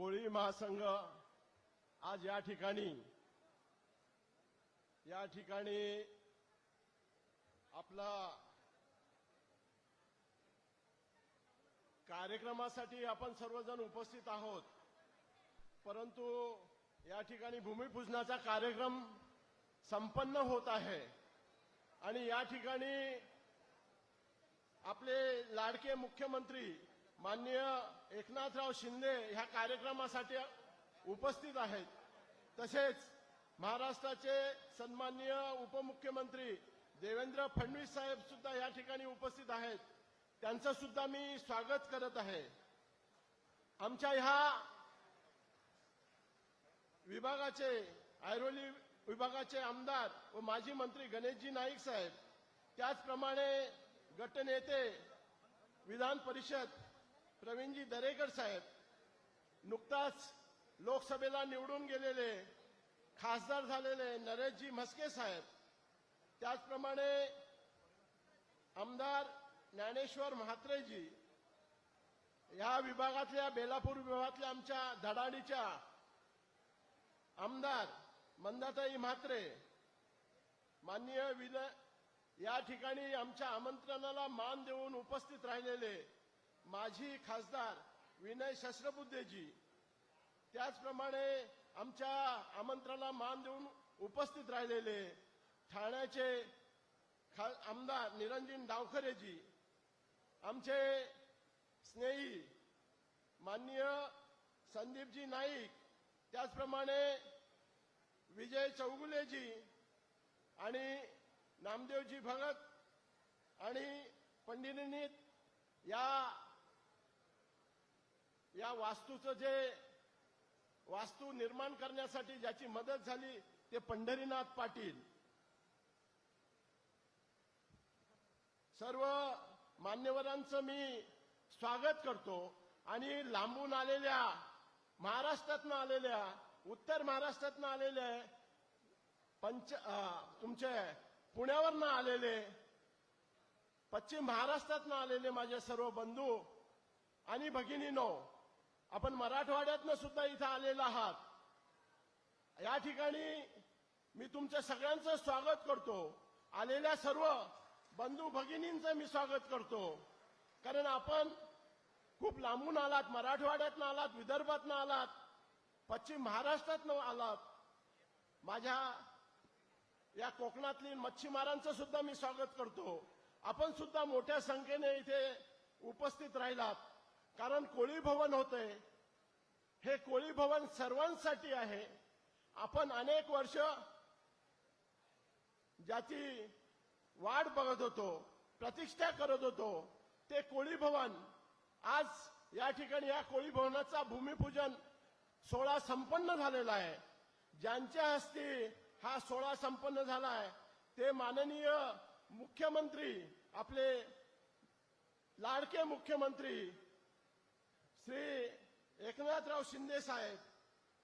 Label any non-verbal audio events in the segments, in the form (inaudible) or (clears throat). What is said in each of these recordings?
कोळी महासंघ आज या ठिकाणी या ठिकाणी आपला कार्यक्रमासाठी आपण सर्वजण उपस्थित आहोत. परंतु या ठिकाणी भूमिपूजनाचा कार्यक्रम संपन्न होत आहे. आणि या ठिकाणी आपले लाडके मुख्यमंत्री माननीय एकनाथराव शिंदे ह्या कार्यक्रमासाठी उपस्थित आहेत. तसेच महाराष्ट्राचे सन्माननीय उपमुख्यमंत्री देवेंद्र फडणवीस साहेब सुद्धा या ठिकाणी उपस्थित आहेत. त्यांचं सुद्धा मी स्वागत करत आहे. आमच्या ह्या विभागाचे ऐरोली विभागाचे आमदार व माजी मंत्री गणेशजी नाईक साहेब त्याचप्रमाणे गटनेते विधान परिषद प्रवीणजी दरेकर साहेब नुकताच लोकसभेला निवडून गेलेले खासदार झालेले नरेशजी म्हस्के साहेब त्याचप्रमाणे आमदार ज्ञानेश्वर म्हात्रेजी या विभागातल्या बेलापूर विभागातल्या आमच्या धडाडीच्या आमदार मंदाताई म्हात्रे माननीय विनय या ठिकाणी आमच्या आमंत्रणाला मान देऊन उपस्थित राहिलेले माजी खासदार विनय शस्त्रबुद्धेजी त्याचप्रमाणे आमच्या आमंत्रणाला मान देऊन उपस्थित राहिलेले ठाण्याचे खा- आमदार निरंजन डावखरेजी आमचे स्नेही माननीय संदीपजी नाईक त्याचप्रमाणे विजय चौगुलेजी आणि नामदेवजी भगत आणि पंडितनीत या या वास्तूचं जे वास्तू निर्माण करण्यासाठी ज्याची मदत झाली ते पंढरीनाथ पाटील. सर्व मान्यवरांचं मी स्वागत करतो. आणि लांबून आलेल्या महाराष्ट्रातनं आलेल्या उत्तर महाराष्ट्रातनं आलेले पंच तुमचे पुण्यावरनं आलेले पश्चिम महाराष्ट्रातनं आलेले माझे सर्व बंधू आणि भगिनीनो आपण मराठवाड्यातनं सुद्धा इथं आलेला आहात. या ठिकाणी मी तुमच्या सगळ्यांचं स्वागत करतो. आलेल्या सर्व बंधू भगिनींचं मी स्वागत करतो. कारण आपण खूप लांबून आलात मराठवाड्यातनं आलात विदर्भातनं आलात पश्चिम महाराष्ट्रातनं आलात. माझ्या या कोकणातली मच्छीमारांचं सुद्धा मी स्वागत करतो. आपण सुद्धा मोठ्या संख्येने इथे उपस्थित राहिलात. कारण कोळी भवन होते. हे कोळी भवन सर्वांसाठी आहे. आपण अनेक वर्ष ज्याची वाट बघत होतो प्रतिष्ठा करत होतो ते कोळी भवन आज या ठिकाणी या कोळी भवनाचा भूमिपूजन सोहळा संपन्न झालेला आहे. ज्यांच्या हस्ते हा सोहळा संपन्न झाला आहे ते माननीय मुख्यमंत्री आपले लाडके मुख्यमंत्री श्री एकनाथराव शिंदे साहेब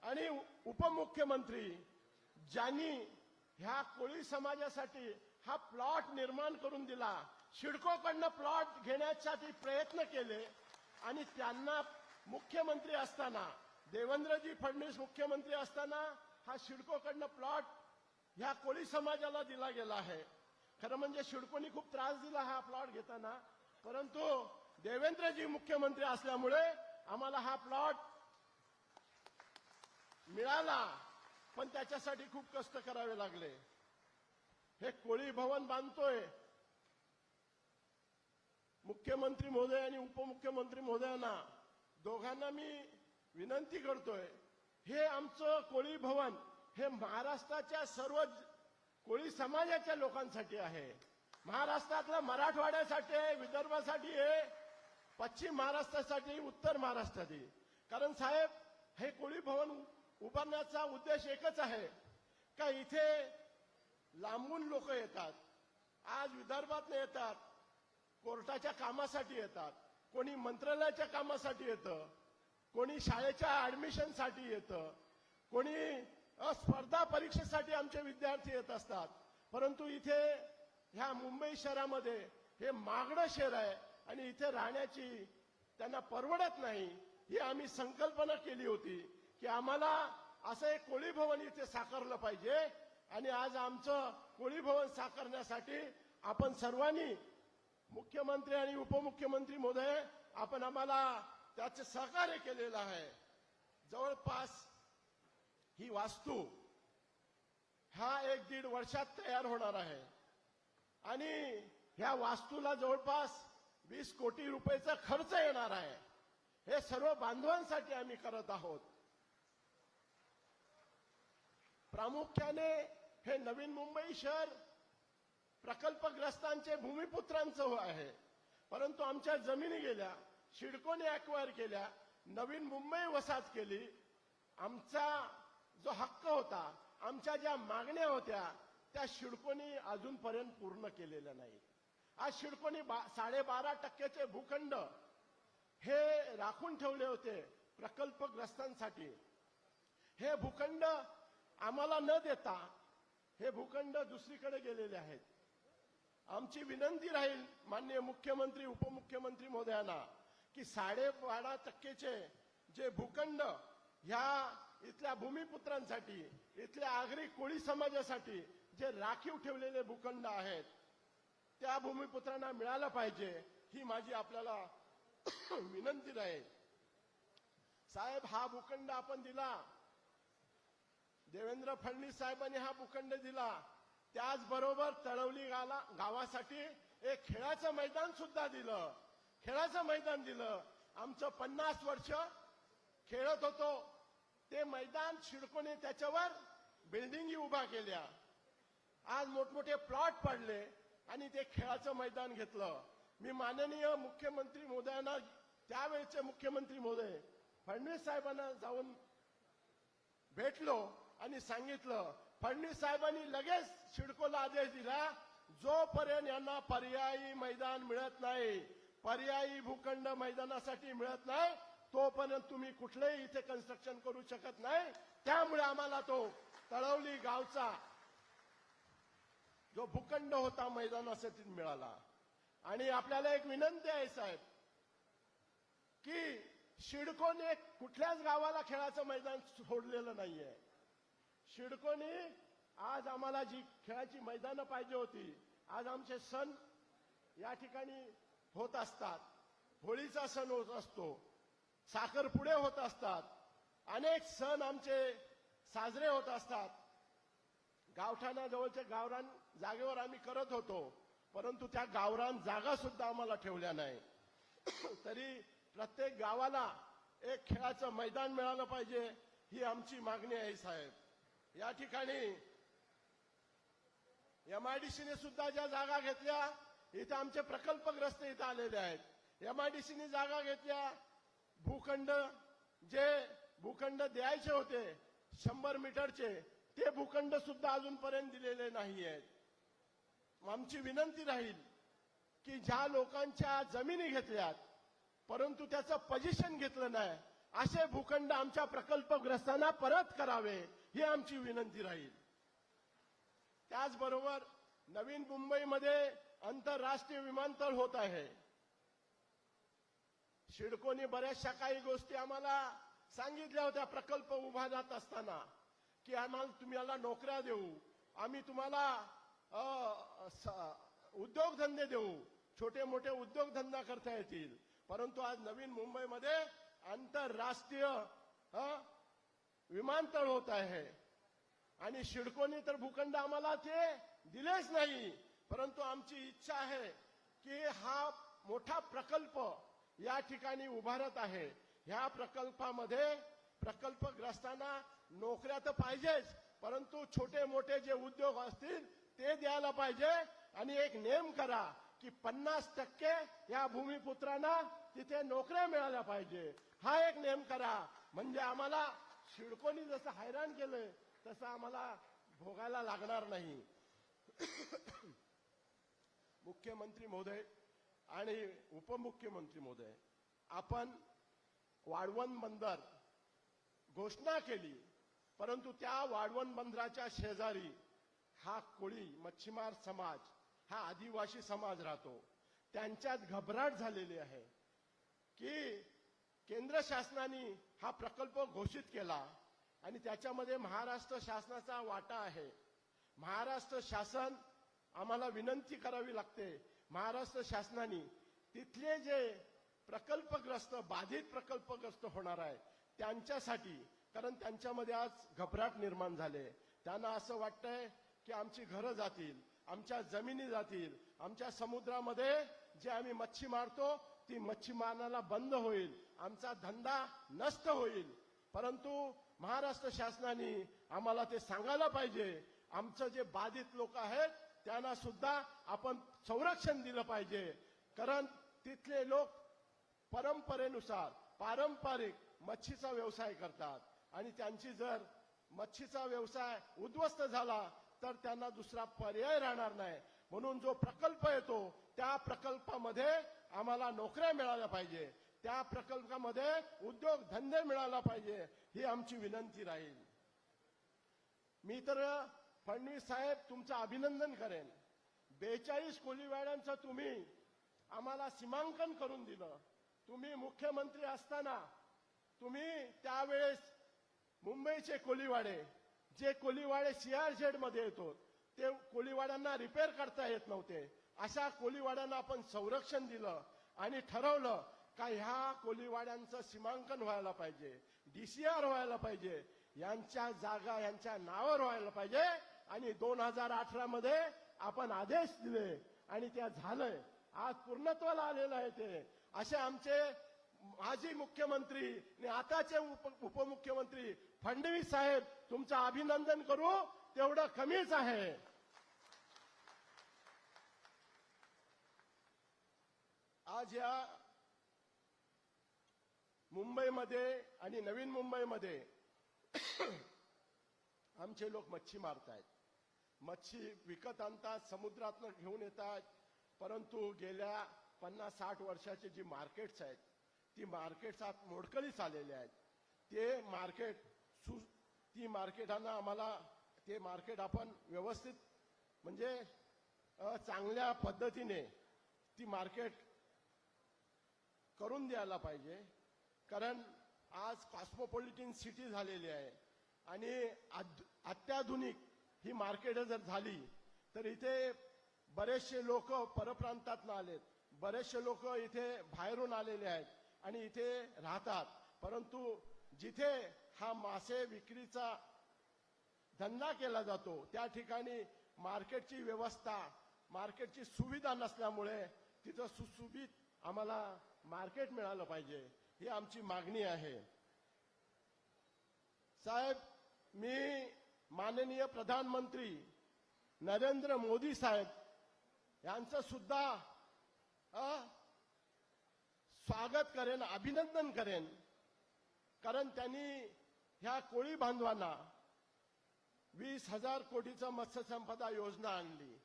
आणि उपमुख्यमंत्री ज्यांनी ह्या कोळी समाजासाठी हा प्लॉट निर्माण करून दिला शिडकोकडनं प्लॉट घेण्यासाठी प्रयत्न केले आणि त्यांना मुख्यमंत्री असताना देवेंद्रजी फडणवीस मुख्यमंत्री असताना हा शिडकोकडनं प्लॉट ह्या कोळी समाजाला दिला गेला आहे. खरं म्हणजे शिडकोनी खूप त्रास दिला हा प्लॉट घेताना परंतु देवेंद्रजी मुख्यमंत्री असल्यामुळे आम्हाला हा प्लॉट मिळाला पण त्याच्यासाठी खूप कष्ट करावे लागले. हे कोळी भवन बांधतोय. मुख्यमंत्री महोदय आणि उपमुख्यमंत्री महोदयांना दोघांना मी विनंती करतोय हे आमचं कोळी भवन हे महाराष्ट्राच्या सर्व कोळी समाजाच्या लोकांसाठी आहे. महाराष्ट्रातल्या मराठवाड्यासाठी आहे विदर्भासाठी आहे पश्चिम महाराष्ट्रासाठी उत्तर महाराष्ट्रासाठी. कारण साहेब हे कोळी भवन उभारण्याचा उद्देश एकच आहे. का इथे लांबून लोक येतात आज विदर्भात येतात कोर्टाच्या कामासाठी येतात कोणी मंत्रालयाच्या कामासाठी येतं कोणी शाळेच्या ऍडमिशनसाठी येतं कोणी स्पर्धा परीक्षेसाठी आमचे विद्यार्थी येत असतात. परंतु इथे ह्या मुंबई शहरामध्ये हे मागणं शहर आहे. आणि इथे राहण्याची त्यांना परवडत नाही ही आम्ही संकल्पना केली होती की आम्हाला असं एक कोळी भवन इथे साकारलं पाहिजे आणि आज आमचं कोळी भवन साकारण्यासाठी आपण सर्वांनी मुख्यमंत्री आणि उपमुख्यमंत्री महोदय आपण आम्हाला त्याचे सहकार्य केलेलं आहे. जवळपास ही वास्तू हा एक दीड वर्षात तयार होणार आहे. आणि ह्या वास्तूला जवळपास वीस कोटी रुपयाचा खर्च येणार आहे. हे सर्व बांधवांसाठी आम्ही करत आहोत. प्रामुख्याने हे नवीन मुंबई शहर प्रकल्पग्रस्तांचे भूमिपुत्रांचं हो आहे. परंतु आमच्या जमिनी गेल्या शिडकोने अक्वायर केल्या नवीन मुंबई वसाहत केली. आमचा जो हक्क होता आमच्या ज्या मागण्या होत्या त्या शिडकोनी अजूनपर्यंत पूर्ण केलेल्या नाही आज शिडकोनी बा साडेबारा टक्क्याचे भूखंड हे राखून ठेवले होते प्रकल्पग्रस्तांसाठी. हे भूखंड आम्हाला न देता हे भूखंड दुसरीकडे गेलेले आहेत. आमची विनंती राहील माननीय मुख्यमंत्री उपमुख्यमंत्री महोदयांना की साडेबारा टक्केचे जे भूखंड ह्या इथल्या भूमिपुत्रांसाठी इथल्या आगरी कोळी समाजासाठी जे राखीव ठेवलेले भूखंड आहेत त्या भूमिपुत्रांना मिळालं पाहिजे ही माझी आपल्याला (coughs) विनंती राहील साहेब हा भूखंड आपण दिला. देवेंद्र फडणवीस साहेबांनी हा भूखंड दिला. त्याचबरोबर तळवली गाला गावासाठी एक खेळाचं मैदान सुद्धा दिलं. खेळाचं मैदान दिलं. आमचं पन्नास वर्ष खेळत होतो. ते मैदान शिडकोने त्याच्यावर बिल्डिंगी उभा केल्या. आज मोठमोठे प्लॉट पडले. आणि ते खेळाचं मैदान घेतलं. मी माननीय मुख्यमंत्री महोदयांना त्यावेळेचे मुख्यमंत्री महोदय फडणवीस साहेबांना जाऊन भेटलो आणि सांगितलं फडणवीस साहेबांनी लगेच शिडकोला आदेश दिला जोपर्यंत यांना पर्यायी मैदान मिळत नाही पर्यायी भूखंड मैदानासाठी मिळत नाही तोपर्यंत तुम्ही कुठलेही इथे कन्स्ट्रक्शन करू शकत नाही. त्यामुळे आम्हाला तो तळवली गावचा जो भूखंड होता मैदानासाठी मिळाला. आणि आपल्याला एक विनंती आहे साहेब की शिडकोने कुठल्याच गावाला खेळाचं मैदान सोडलेलं नाहीये. शिडकोनी आज आम्हाला जी खेळाची मैदानं पाहिजे होती आज आमचे सण या ठिकाणी होत असतात. होळीचा सण होत असतो. साखरपुडे होत असतात. अनेक सण आमचे साजरे होत असतात. गावठाणाजवळचे गावरान जागेवर आम्ही करत होतो परंतु त्या गावरान जागा सुद्धा आम्हाला ठेवल्या नाही. (coughs) तरी प्रत्येक गावाला एक खेळाचं मैदान मिळालं पाहिजे ही आमची मागणी आहे साहेब. या ठिकाणी एमआयडीसीने सुद्धा ज्या जागा घेतल्या इथं आमचे प्रकल्पग्रस्त इथं आलेले आहेत. एमआयडीसीने जागा घेतल्या भूखंड जे भूखंड द्यायचे होते शंभर मीटरचे ते भूखंड सुद्धा अजूनपर्यंत दिलेले नाही आहेत आमची विनंती राहील की ज्या लोकांच्या जमिनी घेतल्यात परंतु त्याचं पोझिशन घेतलं नाही असे भूखंड आमच्या प्रकल्पग्रस्तांना परत करावे ही आमची विनंती राहील. त्याचबरोबर नवीन मुंबईमध्ये आंतरराष्ट्रीय विमानतळ होत आहे. शिडकोनी बऱ्याचशा काही गोष्टी आम्हाला सांगितल्या होत्या प्रकल्प उभा जात असताना की आम्हाला तुम्हाला नोकऱ्या देऊ आम्ही तुम्हाला उद्योगधंदे देऊ छोटे मोठे उद्योगधंदा करता येतील. परंतु आज नवीन मुंबईमध्ये आंतरराष्ट्रीय विमानतळ होत आहे. आणि शिडकोनी तर भूखंड आम्हाला ते दिलेच नाही. परंतु आमची इच्छा आहे की हा मोठा प्रकल्प या ठिकाणी उभारत आहे. ह्या प्रकल्पामध्ये प्रकल्पग्रस्तांना नोकऱ्या तर पाहिजेच परंतु छोटे मोठे जे उद्योग असतील ते द्यायला पाहिजे. आणि एक नेम करा की पन्नास टक्के या भूमिपुत्रांना तिथे नोकऱ्या मिळाल्या पाहिजे. हा एक नेम करा. म्हणजे आम्हाला शिडकोनी जसं हैराण केलंय तसं आम्हाला भोगायला लागणार नाही. मुख्यमंत्री महोदय आणि उपमुख्यमंत्री महोदय आपण वाढवण बंदर घोषणा केली परंतु त्या वाढवण बंदराच्या शेजारी हा कोळी मच्छीमार समाज हा आदिवासी समाज राहतो. त्यांच्यात घबराट झालेली आहे की केंद्र शासनाने हा प्रकल्प घोषित केला आणि त्याच्यामध्ये महाराष्ट्र शासनाचा वाटा आहे. महाराष्ट्र शासन आम्हाला विनंती करावी लागते. महाराष्ट्र शासनाने तिथले जे प्रकल्पग्रस्त बाधित प्रकल्पग्रस्त होणार आहे त्यांच्यासाठी कारण त्यांच्यामध्ये आज घबराट निर्माण झाले त्यांना असं वाटतंय की आमची घरं जातील आमच्या जमिनी जातील आमच्या समुद्रामध्ये जे आम्ही मच्छी मारतो ती मच्छी मारण्याला बंद होईल आमचा धंदा नष्ट होईल. परंतु महाराष्ट्र शासनाने आम्हाला ते सांगायला पाहिजे आमचं जे बाधित लोक आहेत त्यांना सुद्धा आपण संरक्षण दिलं पाहिजे. कारण तिथले लोक परंपरेनुसार पारंपरिक मच्छीचा व्यवसाय करतात. आणि त्यांची जर मच्छीचा व्यवसाय उद्ध्वस्त झाला तर त्यांना दुसरा पर्याय राहणार नाही. म्हणून जो प्रकल्प येतो त्या प्रकल्पामध्ये आम्हाला नोकऱ्या मिळाल्या पाहिजे. त्या प्रकल्पामध्ये उद्योग धंदे मिळाला पाहिजे ही आमची विनंती राहील. मी तर फडणवीस साहेब तुमचं अभिनंदन करेन. बेचाळीस कोलीवाड्यांचं तुम्ही आम्हाला सीमांकन करून दिलं. तुम्ही मुख्यमंत्री असताना तुम्ही त्यावेळेस मुंबईचे कोलीवाडे जे कोळीवाडे सीआरझेडमध्ये येतो ते कोळीवाड्यांना रिपेअर करता येत नव्हते. अशा कोळीवाड्यांना आपण संरक्षण दिलं आणि ठरवलं का ह्या कोळीवाड्यांचं सीमांकन व्हायला पाहिजे डीसीआर व्हायला पाहिजे यांच्या जागा यांच्या नावावर व्हायला पाहिजे आणि दोन हजार अठरा मध्ये आपण आदेश दिले आणि त्या झालंय. आज पूर्णत्वाला आलेलं आहे ते. असे आमचे माजी मुख्यमंत्री आणि आताचे उप उपमुख्यमंत्री फडणवीस साहेब तुमचं अभिनंदन करू तेवढं कमीच आहे. आज या मुंबईमध्ये आणि नवीन मुंबईमध्ये (clears throat) आमचे लोक मच्छी मारतायत. मच्छी विकत आणतात समुद्रातनं घेऊन येतात परंतु गेल्या पन्नास साठ वर्षाची जी मार्केट्स आहेत ती मार्केट्स आत मोडकळीस आलेले आहेत. ते मार्केट सु ती मार्केटांना आम्हाला ते मार्केट आपण व्यवस्थित म्हणजे चांगल्या पद्धतीने ती मार्केट करून द्यायला पाहिजे. कारण आज कॉस्मोपॉलिटन सिटी झालेली आहे आणि अत्याधुनिक ही मार्केट जर झाली तर इथे बरेचसे लोक परप्रांतात आलेत. बरेचसे लोक इथे बाहेरून आलेले आहेत आणि इथे राहतात. परंतु जिथे हा मासे विक्रीचा धंदा केला जातो. त्या ठिकाणी मार्केटची व्यवस्था मार्केटची सुविधा नसल्यामुळे तिथं सुशोभित आम्हाला मार्केट मिळालं पाहिजे ही आमची मागणी आहे. साहेब मी माननीय प्रधानमंत्री नरेंद्र मोदी साहेब यांचं सुद्धा अ, स्वागत करेन अभिनंदन करेन. कारण त्यांनी ह्या कोळी बांधवांना वीस हजार कोटीचं मत्स्यसंपदा योजना आणली.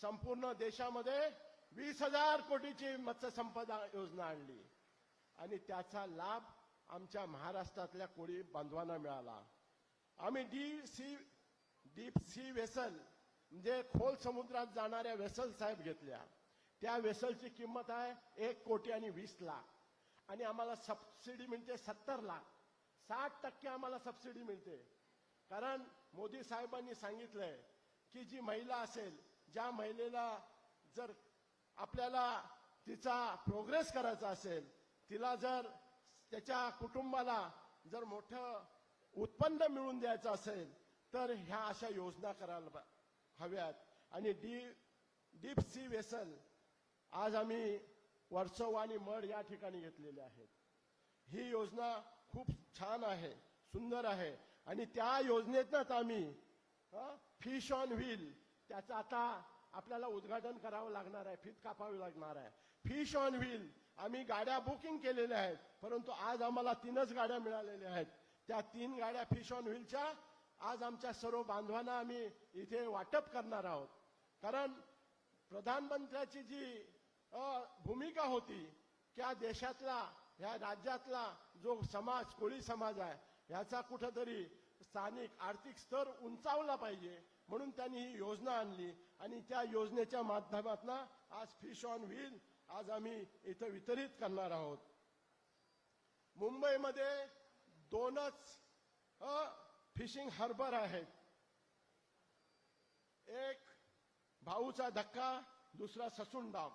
संपूर्ण देशामध्ये वीस हजार कोटीची मत्स्यसंपदा योजना आणली. आणि त्याचा लाभ आमच्या महाराष्ट्रातल्या कोळी बांधवांना मिळाला. आम्ही D C deep sea vessel म्हणजे खोल समुद्रात जाणाऱ्या वेसल साहेब घेतल्या. त्या वेसलची किंमत आहे एक कोटी आणि वीस लाख. आणि आम्हाला सबसिडी म्हणजे सत्तर लाख. साठ टक्के आम्हाला सबसिडी मिळते. कारण मोदी साहेबांनी सांगितलंय की जी महिला असेल ज्या महिलेला जर आपल्याला तिचा प्रोग्रेस करायचा असेल तिला जर त्याच्या कुटुंबाला जर मोठं उत्पन्न मिळवून द्यायचं असेल तर ह्या अशा योजना करायला हव्यात. आणि डी डीप सी वेसल आज आम्ही वर्सोवा आणि मड या ठिकाणी घेतलेले आहेत. ही योजना खूप छान आहे सुंदर आहे. आणि त्या योजनेतच आम्ही फिश ऑन व्हील त्याचं आता आपल्याला उद्घाटन करावं लागणार आहे फित कापावी लागणार आहे. फिश ऑन व्हील आम्ही गाड्या बुकिंग केलेल्या आहेत परंतु आज आम्हाला तीनच गाड्या मिळालेल्या आहेत. त्या तीन गाड्या फिश ऑन व्हीलच्या आज आमच्या सर्व बांधवांना आम्ही इथे वाटप करणार आहोत. कारण प्रधानमंत्र्याची जी भूमिका होती त्या देशातला ह्या राज्यातला जो समाज कोळी समाज आहे ह्याचा कुठंतरी स्थानिक आर्थिक स्तर उंचावला पाहिजे म्हणून त्यांनी ही योजना आणली. आणि त्या योजनेच्या माध्यमातून आज फिश ऑन व्हील आज आम्ही इथं वितरित करणार आहोत. मुंबईमध्ये दोनच फिशिंग हार्बर आहेत. एक भाऊचा धक्का दुसरा ससून डाम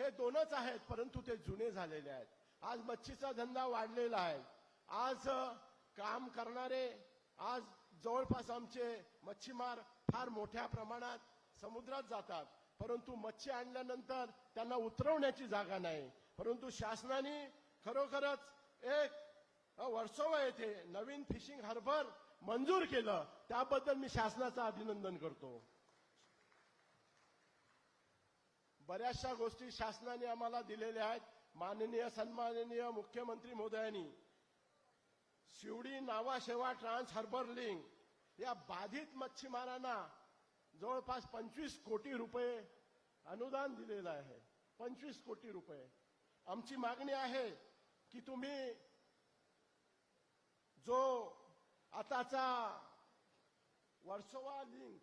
हे दोनच आहेत परंतु ते जुने झालेले आहेत. आज मच्छीचा धंदा वाढलेला आहे. आज काम करणारे आज जवळपास आमचे मच्छीमार फार मोठ्या प्रमाणात समुद्रात जातात. परंतु मच्छी आणल्यानंतर त्यांना उतरवण्याची जागा नाही. परंतु शासनाने खरोखरच एक अ, वर्सोवा येथे नवीन फिशिंग हार्बर मंजूर केलं. त्याबद्दल मी शासनाचं अभिनंदन करतो. बऱ्याचशा गोष्टी शासनाने आम्हाला दिलेल्या आहेत. माननीय सन्माननीय मुख्यमंत्री मोदयांनी. Shivdi Nhava Sheva trans harbour link या बाधित मच्छीमारांना जवळपास पंचवीस कोटी रुपये अनुदान दिलेलं आहे. पंचवीस कोटी रुपये. आमची मागणी आहे की तुम्ही जो आताचा वर्सोवा लिंक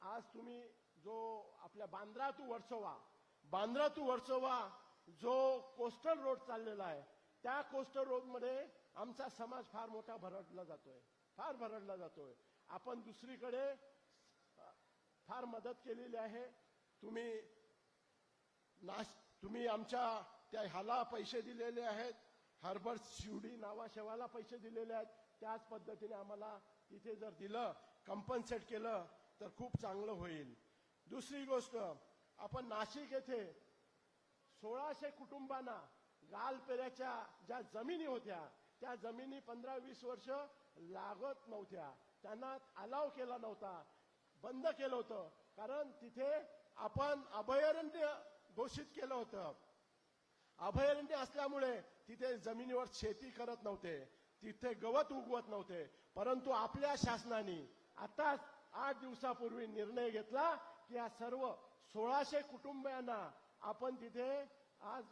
आज तुम्ही जो आपल्या बांद्रा टू वर्सोवा बांद्रा टू वर्सोवा जो कोस्टल रोड चाललेला आहे त्या कोस्टल रोडमध्ये आमचा समाज फार मोठा भरडला जातोय फार भरडला जातोय. आपण दुसरीकडे फार मदत केलेली आहे. तुम्ही नाश तुम्ही आमच्या त्या ह्याला पैसे दिलेले आहेत हार्बर शिवडी नावाशेवाला पैसे दिलेले आहेत. त्याच पद्धतीने आम्हाला तिथे जर दिलं कंपन्सेट केलं तर खूप चांगलं होईल. दुसरी गोष्ट आपण नाशिक येथे सोळाशे कुटुंबांना गालपेऱ्याच्या ज्या जमिनी होत्या त्या जमिनी पंधरा वीस वर्ष लागत नव्हत्या. त्यांना अलाव केला नव्हता बंद केलं होतं. कारण तिथे आपण अभयारण्य घोषित केलं होतं. अभयारण्य असल्यामुळे तिथे जमिनीवर शेती करत नव्हते तिथे गवत उगवत नव्हते. परंतु आपल्या शासनाने आताच आठ दिवसापूर्वी निर्णय घेतला की या सर्व सोळाशे कुटुंबियांना आपण तिथे आज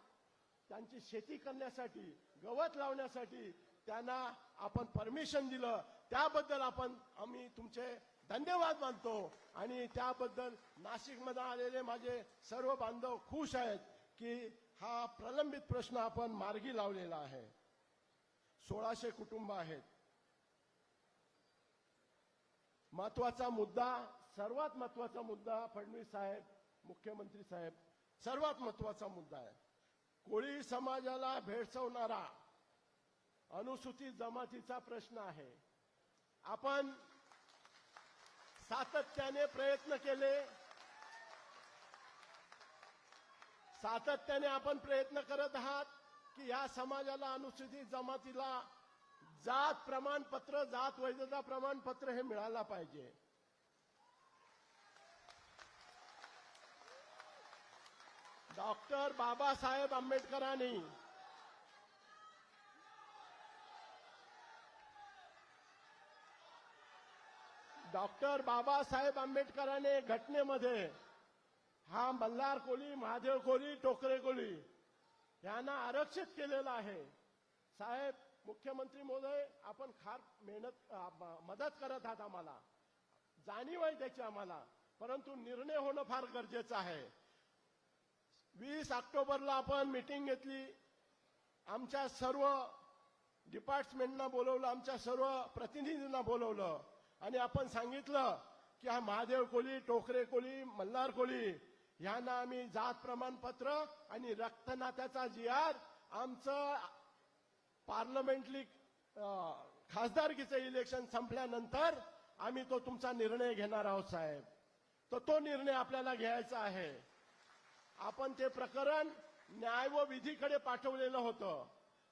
त्यांची शेती करण्यासाठी गवत लावण्यासाठी त्यांना आपण परमिशन दिलं. त्याबद्दल आपण आम्ही तुमचे धन्यवाद मानतो. आणि त्याबद्दल नाशिकमध्ये आलेले माझे सर्व बांधव खुश आहेत की हा प्रलंबित प्रश्न आपण मार्गी लावलेला आहे. सोळाशे कुटुंब आहेत. महत्त्वाचा मुद्दा सर्वात महत्त्वाचा मुद्दा फडणवीस साहेब मुख्यमंत्री साहेब सर्वात महत्त्वाचा मुद्दा आहे. कोळी समाजाला भेडसवणारा अनुसूचित जमातीचा प्रश्न आहे. आपण सातत्याने प्रयत्न केले. सातत्याने आपण प्रयत्न करत आहात की या समाजाला अनुसूचित जमातीला जात प्रमाणपत्र जात वैधता प्रमाणपत्र हे मिळायला पाहिजे. डॉक्टर बाबासाहेब आंबेडकरांनी. डॉक्टर बाबासाहेब आंबेडकरांनी घटनेमध्ये हा मल्हार कोळी महादेव कोळी टोकरे कोळी यांना आरक्षित केलेलं आहे. साहेब मुख्यमंत्री महोदय आपण फार मेहनत मदत करत आहात आम्हाला. जाणीव आहे त्याची आम्हाला परंतु निर्णय होणं फार गरजेचं आहे. वीस ऑक्टोबरला आपण मिटिंग घेतली. आमच्या सर्व डिपार्टमेंटना बोलवलं आमच्या सर्व प्रतिनिधींना बोलवलं. आणि आपण सांगितलं की हा महादेव कोळी टोकरे कोळी मल्हार कोळी ह्यांना आम्ही जात प्रमाणपत्र आणि रक्तनात्याचा जी आर आमचं पार्लमेंटली खासदारकीचं इलेक्शन संपल्यानंतर आम्ही तो तुमचा निर्णय घेणार आहोत साहेब. तर तो निर्णय आपल्याला घ्यायचा आहे. आपण ते प्रकरण न्याय व विधीकडे पाठवलेलं होतं.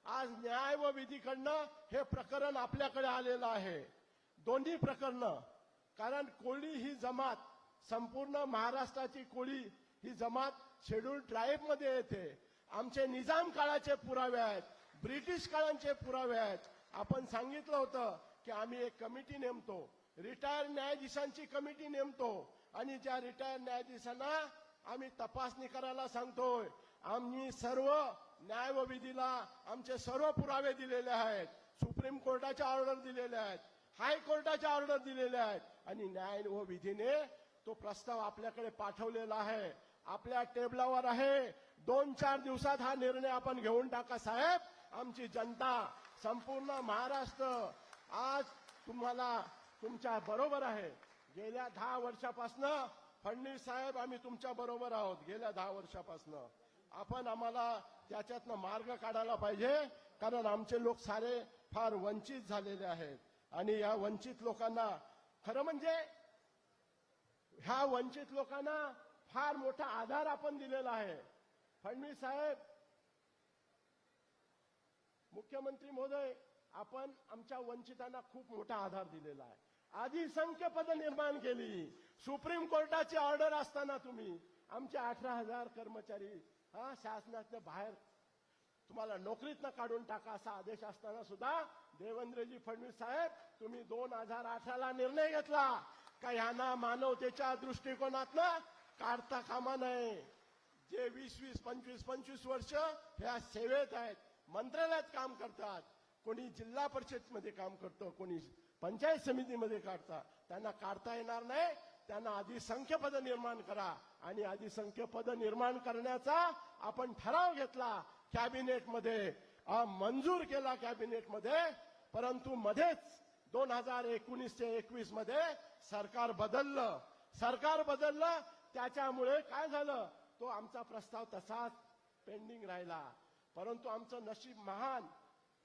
आज न्याय व विधीकडनं हे प्रकरण आपल्याकडे आलेलं आहे. दोन्ही प्रकरणं कारण कोळी ही जमात संपूर्ण महाराष्ट्राची कोळी ही जमात शेड्यूल ट्राईबमध्ये येते. आमचे निजाम काळाचे पुरावे आहेत ब्रिटिश काळांचे पुरावे आहेत. आपण सांगितलं होतं की आम्ही एक कमिटी नेमतो. रिटायर न्यायाधीशांची कमिटी नेमतो. आणि ज्या रिटायर न्यायाधीशांना आम्ही तपासणी करायला सांगतोय आम्ही सर्व न्याय व विधीला आमचे सर्व पुरावे दिलेले आहेत. सुप्रीम कोर्टाच्या ऑर्डर दिलेल्या आहेत हायकोर्टाच्या ऑर्डर दिलेल्या आहेत. आणि न्याय व विधीने तो प्रस्ताव आपल्याकडे पाठवलेला आहे. आपल्या टेबलावर आहे. दोन चार दिवसात हा निर्णय आपण घेऊन टाका साहेब. आमची जनता संपूर्ण महाराष्ट्र आज तुम्हाला तुमच्या बरोबर आहे. गेल्या दहा वर्षापासनं फडणवीस साहेब आम्ही तुमच्या बरोबर आहोत. गेल्या दहा वर्षापासनं. आपण आम्हाला त्याच्यातनं मार्ग काढायला पाहिजे कारण आमचे लोक सारे फार वंचित झालेले आहेत. आणि या वंचित लोकांना खरं म्हणजे ह्या वंचित लोकांना फार मोठा आधार आपण दिलेला आहे. फडणवीस साहेब मुख्यमंत्री महोदय आपण आमच्या वंचितांना खूप मोठा आधार दिलेला आहे. आधी संख्यपद निर्माण केली. सुप्रीम कोर्टाची ऑर्डर असताना तुम्ही आमचे अठरा हजार कर्मचारी हा शासनाच्या बाहेर तुम्हाला नोकरीतनं काढून टाका असा आदेश असताना सुद्धा देवेंद्रजी फडणवीस साहेब तुम्ही दोन हजार अठराला निर्णय घेतला. का ह्यांना मानवतेच्या दृष्टिकोनातनं काढता कामा नये. जे वीस वीस पंचवीस पंचवीस वर्ष ह्या सेवेत आहेत मंत्रालयात काम करतात कोणी जिल्हा परिषदमध्ये काम करतं कोणी पंचायत समितीमध्ये काढतात त्यांना काढता येणार नाही. त्यांना आधी पद निर्माण करा आणि आधी पद निर्माण करण्याचा आपण ठराव घेतला कॅबिनेटमध्ये मंजूर केला कॅबिनेटमध्ये परंतु मध्येच दोन हजार एकोणीस ते एकवीसमध्ये सरकार बदललं. सरकार बदललं त्याच्यामुळे काय झालं? तो आमचा प्रस्ताव तसाच पेंडिंग राहिला. परंतु आमचं नशीब महान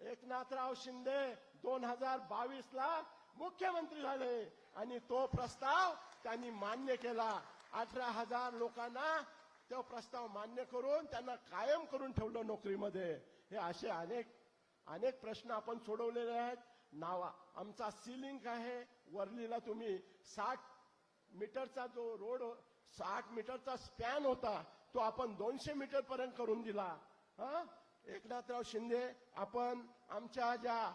एकनाथराव शिंदे दोन हजार बावीस ला मुख्यमंत्री झाले आणि तो प्रस्ताव त्यांनी मान्य केला. अठरा हजार लोकांना तो प्रस्ताव मान्य करून त्यांना कायम करून ठेवलं नोकरीमध्ये. हे असे अनेक अनेक प्रश्न आपण सोडवलेले आहेत. नावा आमचा सिलिंग आहे. वरलीला तुम्ही साठ मीटरचा जो रोड साठ मीटरचा स्पॅन होता तो आपण दोनशे मीटर पर्यंत करून दिला. हा? एकनाथराव शिंदे आपण आमच्या ज्या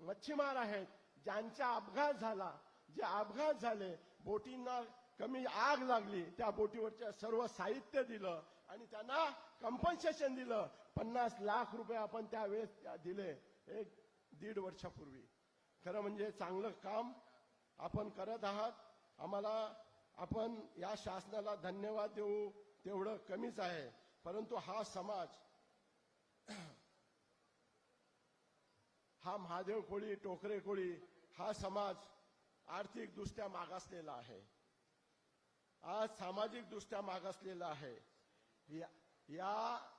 मच्छीमार आहेत ज्यांचा अपघात झाला जे अपघात झाले बोटींना कमी आग लागली त्या बोटीवरच्या सर्व साहित्य दिलं आणि त्यांना कंपन्सेशन दिलं. पन्नास लाख रुपये आपण त्यावेळेस दिले एक दीड वर्षापूर्वी. खरं म्हणजे चांगलं काम आपण करत आहात. आम्हाला आपण या शासनाला धन्यवाद देऊ तेवढं कमीच आहे. परंतु हा समाज हा महादेव कोळी टोकरे कोळी हा समाज आर्थिकदृष्ट्या मागासलेला आहे. आज सामाजिकदृष्ट्या मागासलेला आहे. या, या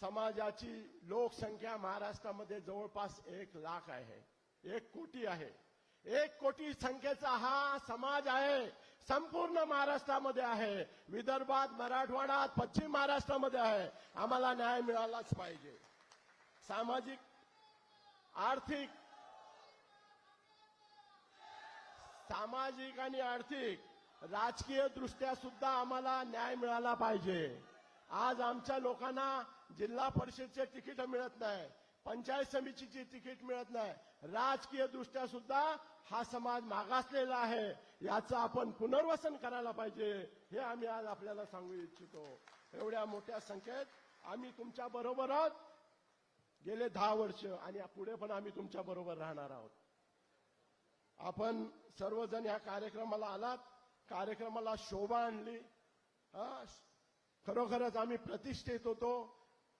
समाजाची लोकसंख्या महाराष्ट्रामध्ये जवळपास एक लाख आहे. एक कोटी आहे. एक कोटी संख्येचा हा समाज आहे. संपूर्ण महाराष्ट्रामध्ये आहे. विदर्भात मराठवाड्यात पश्चिम महाराष्ट्रामध्ये आहे. आम्हाला न्याय मिळालाच पाहिजे. सामाजिक आर्थिक सामाजिक आणि आर्थिक राजकीय दृष्ट्या सुद्धा आम्हाला न्याय मिळाला पाहिजे. आज आमच्या लोकांना जिल्हा परिषदचे तिकीट मिळत नाही पंचायत समितीची तिकीट मिळत नाही. राजकीय दृष्ट्या सुद्धा हा समाज मागासलेला आहे याचं आपण पुनर्वसन करायला पाहिजे हे आम्ही आज आपल्याला सांगू इच्छितो. एवढ्या मोठ्या संख्येत आम्ही तुमच्या बरोबर आहोत गेले दहा वर्ष आणि पुढे पण आम्ही तुमच्या बरोबर राहणार आहोत. आपण सर्वजण या कार्यक्रमाला आलात. कार्यक्रमाला शोभा आणली. हा, खरोखरच आम्ही प्रतिष्ठित होतो.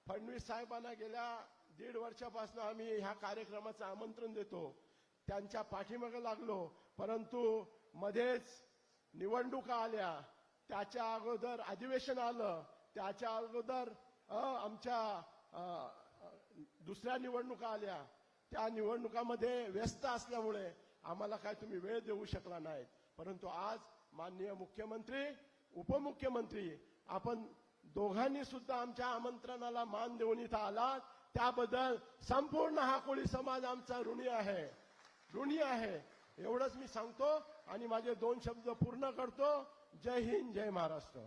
फडणवीस साहेबांना गेल्या दीड वर्षापासून आम्ही ह्या कार्यक्रमाचं आमंत्रण देतो. त्यांच्या पाठीमागे लागलो. परंतु मध्येच निवडणुका आल्या. त्याच्या अगोदर अधिवेशन आलं. त्याच्या अगोदर आमच्या दुसऱ्या निवडणुका आल्या. त्या निवडणुकामध्ये व्यस्त असल्यामुळे आम्हाला काय तुम्ही वेळ देऊ शकला नाहीत. परंतु आज माननीय मुख्यमंत्री उपमुख्यमंत्री आपण दोघांनी सुद्धा आमच्या आमंत्रणाला मान देऊन इथं आलात. त्याबद्दल संपूर्ण हा कोळी समाज आमचा ऋणी आहे. ऋणी आहे. एवढंच मी सांगतो आणि माझे दोन शब्द पूर्ण करतो. जय हिंद जय महाराष्ट्र.